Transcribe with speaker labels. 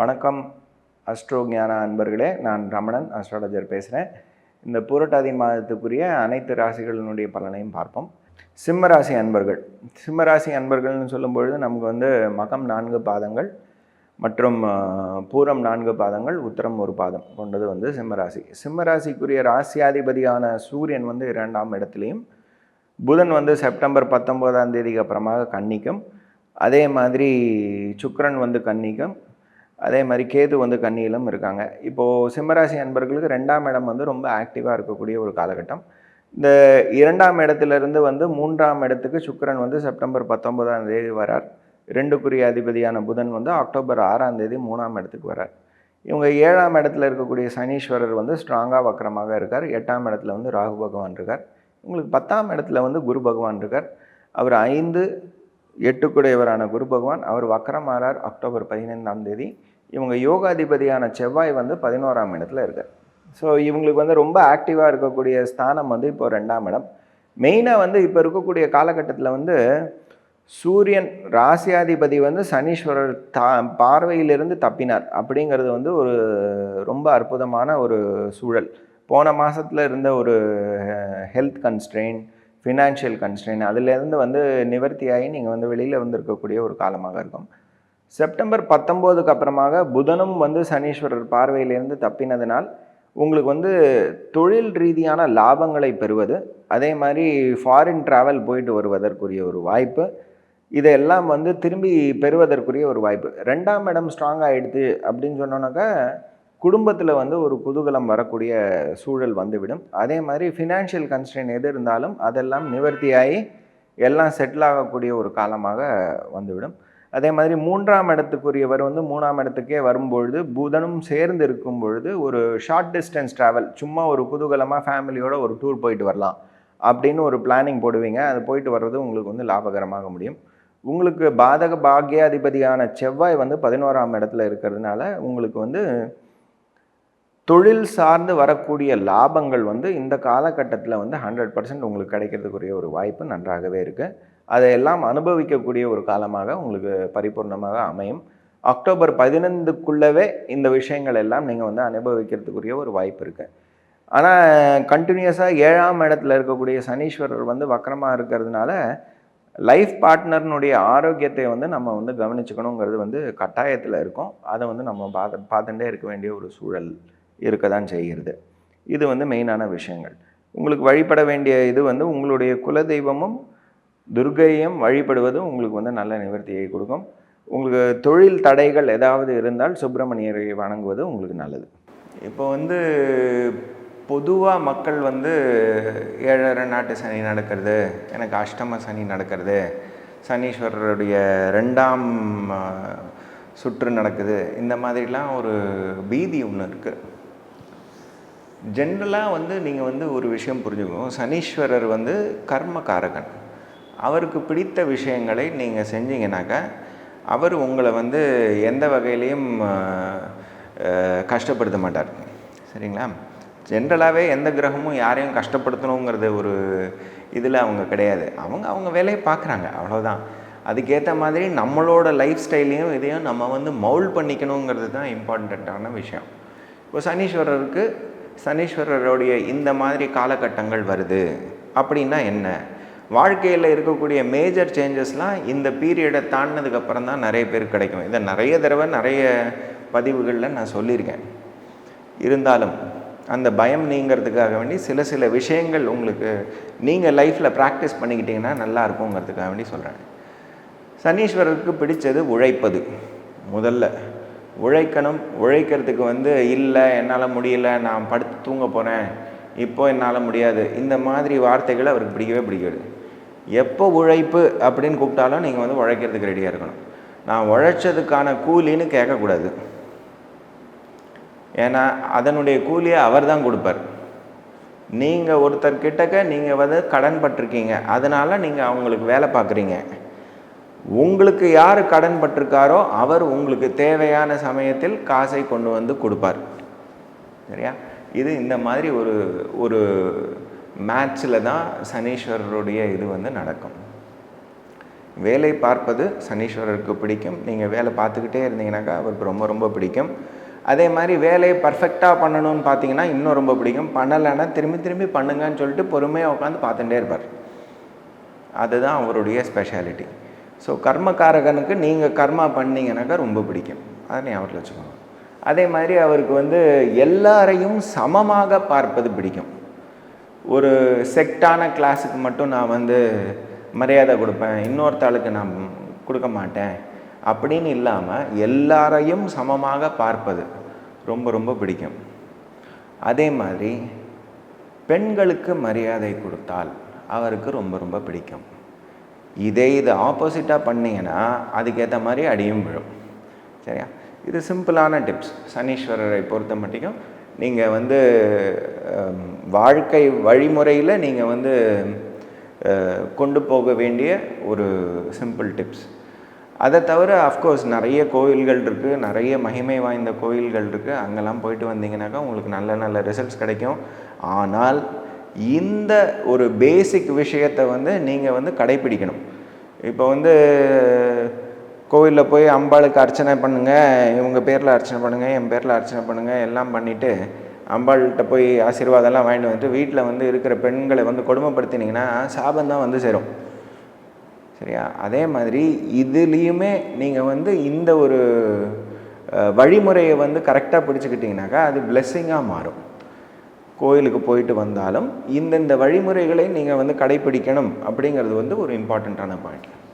Speaker 1: வணக்கம் அஸ்ட்ரோ ஞான அன்பர்களே. நான் ரமணன் அஸ்ட்ராலஜர் பேசுகிறேன் இந்த பூரட்டாதி மாதத்துக்குரிய அனைத்து ராசிகளினுடைய பலனையும் பார்ப்போம். சிம்ம ராசி அன்பர்கள். சிம்ம ராசி அன்பர்கள்னு சொல்லும்பொழுது நமக்கு வந்து மகம் நான்கு பாதங்கள் மற்றும் பூரம் நான்கு பாதங்கள் உத்தரம் ஒரு பாதம் கொண்டது வந்து சிம்மராசி ராசி. ராசியாதிபதியான சூரியன் வந்து இரண்டாம் இடத்துலையும் புதன் வந்து செப்டம்பர் பத்தொம்போதாம் தேதிக்கு அப்புறமாக கன்னிக்கும். அதே மாதிரி சுக்கரன் வந்து கன்னிக்கும். அதே மாதிரி கேது வந்து கன்னியிலும் இருக்காங்க. இப்போது சிம்மராசி அன்பர்களுக்கு ரெண்டாம் இடம் வந்து ரொம்ப ஆக்டிவாக இருக்கக்கூடிய ஒரு காலகட்டம். இந்த இரண்டாம் இடத்துலேருந்து வந்து மூன்றாம் இடத்துக்கு சுக்கரன் வந்து செப்டம்பர் பத்தொன்பதாம் தேதி வரார். ரெண்டுக்குரிய அதிபதியான புதன் வந்து அக்டோபர் ஆறாம் தேதி மூணாம் இடத்துக்கு வரார். இவங்க ஏழாம் இடத்துல இருக்கக்கூடிய சனீஸ்வரர் வந்து ஸ்ட்ராங்காக வக்கரமாக இருக்கார். எட்டாம் இடத்துல வந்து ராகு பகவான் இருக்கார். உங்களுக்கு பத்தாம் இடத்துல வந்து குரு பகவான் இருக்கார். அவர் ஐந்து எட்டுக்குடையவரான குரு பகவான் அவர் வக்கரமாறார் அக்டோபர் பதினைந்தாம் தேதி. இவங்க யோகாதிபதியான செவ்வாய் வந்து பதினோராம் இடத்துல இருக்கார். ஸோ இவங்களுக்கு வந்து ரொம்ப ஆக்டிவாக இருக்கக்கூடிய ஸ்தானம் வந்து இப்போ ரெண்டாம் இடம். மெயினாக வந்து இப்போ இருக்கக்கூடிய காலகட்டத்தில் வந்து சூரியன் ராசியாதிபதி வந்து சனீஸ்வரர் தா பார்வையிலிருந்து தப்பினார். அப்படிங்கிறது வந்து ஒரு ரொம்ப அற்புதமான ஒரு சூழல். போன மாதத்தில் இருந்த ஒரு ஹெல்த் கன்ஸ்ட்ரெயின் ஃபினான்ஷியல் கன்ஸ்ட்ரெயின் அதுலேருந்து வந்து நிவர்த்தியாகி நீங்கள் வந்து வெளியில் வந்திருக்கக்கூடிய ஒரு காலமாக இருக்கும். செப்டம்பர் பத்தொம்போதுக்கு அப்புறமாக புதனும் வந்து சனீஸ்வரர் பார்வையிலேருந்து தப்பினதுனால் உங்களுக்கு வந்து தொழில் ரீதியான லாபங்களை பெறுவது அதே மாதிரி ஃபாரின் ட்ராவல் போயிட்டு வருவதற்குரிய ஒரு வாய்ப்பு இதெல்லாம் வந்து திரும்பி பெறுவதற்குரிய ஒரு வாய்ப்பு. ரெண்டாம் இடம் ஸ்ட்ராங் ஆகிடுது அப்படின்னு சொன்னோன்னாக்கா குடும்பத்தில் வந்து ஒரு குதூகலம் வரக்கூடிய சூழல் வந்துவிடும். அதே மாதிரி ஃபினான்ஷியல் கன்ஸ்டன் எது இருந்தாலும் அதெல்லாம் நிவர்த்தியாகி எல்லாம் செட்டில் ஆகக்கூடிய ஒரு காலமாக வந்துவிடும். அதே மாதிரி மூன்றாம் இடத்துக்குரியவர் வந்து மூணாம் இடத்துக்கே வரும்பொழுது புதனும் சேர்ந்து இருக்கும் பொழுது ஒரு ஷார்ட் டிஸ்டன்ஸ் ட்ராவல் சும்மா ஒரு குதூகலமாக ஃபேமிலியோட ஒரு டூர் போயிட்டு வரலாம் அப்படின்னு ஒரு பிளானிங் போடுவீங்க. அது போயிட்டு வர்றது உங்களுக்கு வந்து லாபகரமாக முடியும். உங்களுக்கு பாதக பாக்யாதிபதியான செவ்வாய் வந்து பதினோராம் இடத்துல இருக்கிறதுனால உங்களுக்கு வந்து தொழில் சார்ந்து வரக்கூடிய லாபங்கள் வந்து இந்த காலகட்டத்தில் வந்து ஹண்ட்ரட் பர்சன்ட் உங்களுக்கு கிடைக்கிறதுக்குரிய ஒரு வாய்ப்பு நன்றாகவே இருக்குது அதையெல்லாம் அனுபவிக்கக்கூடிய ஒரு காலமாக உங்களுக்கு பரிபூர்ணமாக அமையும். அக்டோபர் பதினைந்துக்குள்ளவே இந்த விஷயங்கள் எல்லாம் நீங்கள் வந்து அனுபவிக்கிறதுக்குரிய ஒரு வாய்ப்பு இருக்குது ஆனால் கண்டினியூஸாக ஏழாம் இடத்துல இருக்கக்கூடிய சனீஸ்வரர் வந்து வக்கரமாக இருக்கிறதுனால லைஃப் பார்ட்னர்னுடைய ஆரோக்கியத்தை வந்து நம்ம வந்து கவனிச்சுக்கணுங்கிறது வந்து கட்டாயத்தில் இருக்கும். அதை வந்து நம்ம பார்த்து பார்த்துட்டே இருக்க வேண்டிய ஒரு சூழல் இருக்க தான் செய்கிறது. இது வந்து மெயினான விஷயங்கள். உங்களுக்கு வழிபட வேண்டிய இது வந்து உங்களுடைய குலதெய்வமும் துர்க்கையும் வழிபடுவதும் உங்களுக்கு வந்து நல்ல நிவர்த்தியை கொடுக்கும். உங்களுக்கு தொழில் தடைகள் ஏதாவது இருந்தால் சுப்பிரமணியரை வணங்குவது உங்களுக்கு நல்லது. இப்போ வந்து பொதுவாக மக்கள் வந்து ஏழரை நாட்டு சனி நடக்கிறது எனக்கு அஷ்டம சனி நடக்கிறது சனீஸ்வரருடைய ரெண்டாம் சுற்று நடக்குது. இந்த மாதிரிலாம் ஒரு பீதி ஒன்று இருக்குது ஜென்ரலாக வந்து நீங்கள் வந்து ஒரு விஷயம் புரிஞ்சுக்கணும். சனீஸ்வரர் வந்து கர்மகாரகன் அவருக்கு பிடித்த விஷயங்களை நீங்கள் செஞ்சீங்கன்னாக்கா அவர் உங்களை வந்து எந்த வகையிலையும் கஷ்டப்படுத்த மாட்டார். சரிங்களா? ஜென்ரலாகவே எந்த கிரகமும் யாரையும் கஷ்டப்படுத்தணுங்கிறது ஒரு இதில் அவங்க கிடையாது. அவங்க அவங்க வேலையை பார்க்குறாங்க. அவ்வளோதான் அதுக்கேற்ற மாதிரி நம்மளோட லைஃப் ஸ்டைலையும் இதையும் நம்ம வந்து மவுல் பண்ணிக்கணுங்கிறது தான் இம்பார்ட்டண்ட்டான விஷயம். இப்போ சனீஸ்வரருக்கு சனீஸ்வரருடைய இந்த மாதிரி காலகட்டங்கள் வருது அப்படின்னா என்ன? வாழ்க்கையில் இருக்கக்கூடிய மேஜர் சேஞ்சஸ்லாம் இந்த பீரியடை தாண்டினதுக்கப்புறம் தான் நிறைய பேர் கிடைக்கும். இதை நிறைய தடவை நிறைய பதிவுகளில் நான் சொல்லியிருக்கேன். இருந்தாலும் அந்த பயம் நீங்கிறதுக்காக வேண்டி சில சில விஷயங்கள் உங்களுக்கு நீங்கள் லைஃப்பில் ப்ராக்டிஸ் பண்ணிக்கிட்டிங்கன்னா நல்லா இருக்குங்கிறதுக்காக வேண்டி சொல்கிறேன் சனீஸ்வரருக்கு பிடித்தது உழைப்பது முதல்ல. உழைக்கணும். உழைக்கிறதுக்கு வந்து இல்லை என்னால் முடியல நான் படுத்து தூங்க போகிறேன் இப்போ என்னால் முடியாது. இந்த மாதிரி வார்த்தைகளை அவருக்கு பிடிக்கவே பிடிக்காது. எப்போ உழைப்பு அப்படின்னு கூப்பிட்டாலும் நீங்கள் வந்து உழைக்கிறதுக்கு ரெடியாக இருக்கணும். நான் உழைச்சதுக்கான கூலின்னு கேட்கக்கூடாது. ஏன்னா அதனுடைய கூலியை அவர் தான் கொடுப்பார். நீங்கள் ஒருத்தர் கிட்டக்க நீங்கள் வந்து கடன் பட்டிருக்கீங்க. அதனால் நீங்கள் அவங்களுக்கு வேலை பார்க்குறீங்க. உங்களுக்கு யார் கடன் பட்டிருக்காரோ அவர் உங்களுக்கு தேவையான சமயத்தில் காசை கொண்டு வந்து கொடுப்பார். சரியா? இது இந்த மாதிரி ஒரு ஒரு மேட்ச்சில் தான் சனீஸ்வரருடைய இது வந்து நடக்கும். வேலை பார்ப்பது சனீஸ்வரருக்கு பிடிக்கும். நீங்கள் வேலை பார்த்துக்கிட்டே இருந்தீங்கன்னாக்கா அவருக்கு ரொம்ப ரொம்ப பிடிக்கும். அதே மாதிரி வேலையை பர்ஃபெக்டாக பண்ணணும்னு பார்த்தீங்கன்னா இன்னும் ரொம்ப பிடிக்கும். பண்ணலைன்னா திரும்பி திரும்பி பண்ணுங்கன்னு சொல்லிட்டு பொறுமையாக உட்காந்து பார்த்துட்டே இருப்பார். அதுதான் அவருடைய ஸ்பெஷாலிட்டி ஸோ கர்மக்காரகனுக்கு நீங்கள் கர்மா பண்ணீங்கன்னாக்கா ரொம்ப பிடிக்கும். அதை ஞாபகத்தில் வச்சுக்கோங்க. அதே மாதிரி அவருக்கு வந்து எல்லாரையும் சமமாக பார்ப்பது பிடிக்கும். ஒரு செக்டான கிளாஸுக்கு மட்டும் நான் வந்து மரியாதை கொடுப்பேன். இன்னொருத்தாளுக்கு நான் கொடுக்க மாட்டேன். அப்படின்னு இல்லாமல் எல்லாரையும் சமமாக பார்ப்பது ரொம்ப ரொம்ப பிடிக்கும். அதே மாதிரி பெண்களுக்கு மரியாதை கொடுத்தால் அவருக்கு ரொம்ப ரொம்ப பிடிக்கும். இதே இது ஆப்போசிட்டாக பண்ணிங்கன்னா அதுக்கேற்ற மாதிரி அடியும் விழும். சரியா? இது சிம்பிளான டிப்ஸ் சனீஸ்வரரை பொறுத்த மட்டும் நீங்கள் வந்து வாழ்க்கை வழிமுறையில் நீங்கள் வந்து கொண்டு போக வேண்டிய ஒரு சிம்பிள் டிப்ஸ் அதை தவிர அஃப்கோர்ஸ் நிறைய கோயில்கள் இருக்குது நிறைய மகிமை வாய்ந்த கோயில்கள் இருக்குது அங்கெல்லாம் போயிட்டு வந்தீங்கன்னாக்கா உங்களுக்கு நல்ல நல்ல ரிசல்ட்ஸ் கிடைக்கும். ஆனால் இந்த ஒரு பேசிக் விஷயத்தை வந்து நீங்கள் வந்து கடைப்பிடிக்கணும். இப்போ வந்து கோவிலில் போய் அம்பாளுக்கு அர்ச்சனை பண்ணுங்கள் இவங்க பேரில் அர்ச்சனை பண்ணுங்கள் என் பேரில் அர்ச்சனை பண்ணுங்கள் எல்லாம் பண்ணிவிட்டு அம்பாள்கிட்ட போய் ஆசீர்வாதம்லாம் வாங்கிட்டு வந்துட்டு வீட்டில் வந்து இருக்கிற பெண்களை வந்து கொடுமைப்படுத்தினீங்கன்னா சாபந்தான் வந்து சேரும். சரியா? அதே மாதிரி இதுலேயுமே நீங்கள் வந்து இந்த ஒரு வழிமுறையை வந்து கரெக்டாக பிடிச்சிக்கிட்டிங்கனாக்கா அது பிளெஸ்ஸிங்காக மாறும். கோயிலுக்கு போயிட்டு வந்தாலும் இந்தந்த வழிமுறைகளை நீங்கள் வந்து கடைப்பிடிக்கணும் அப்படிங்கிறது வந்து ஒரு இம்பார்ட்டண்ட்டான பாயிண்ட்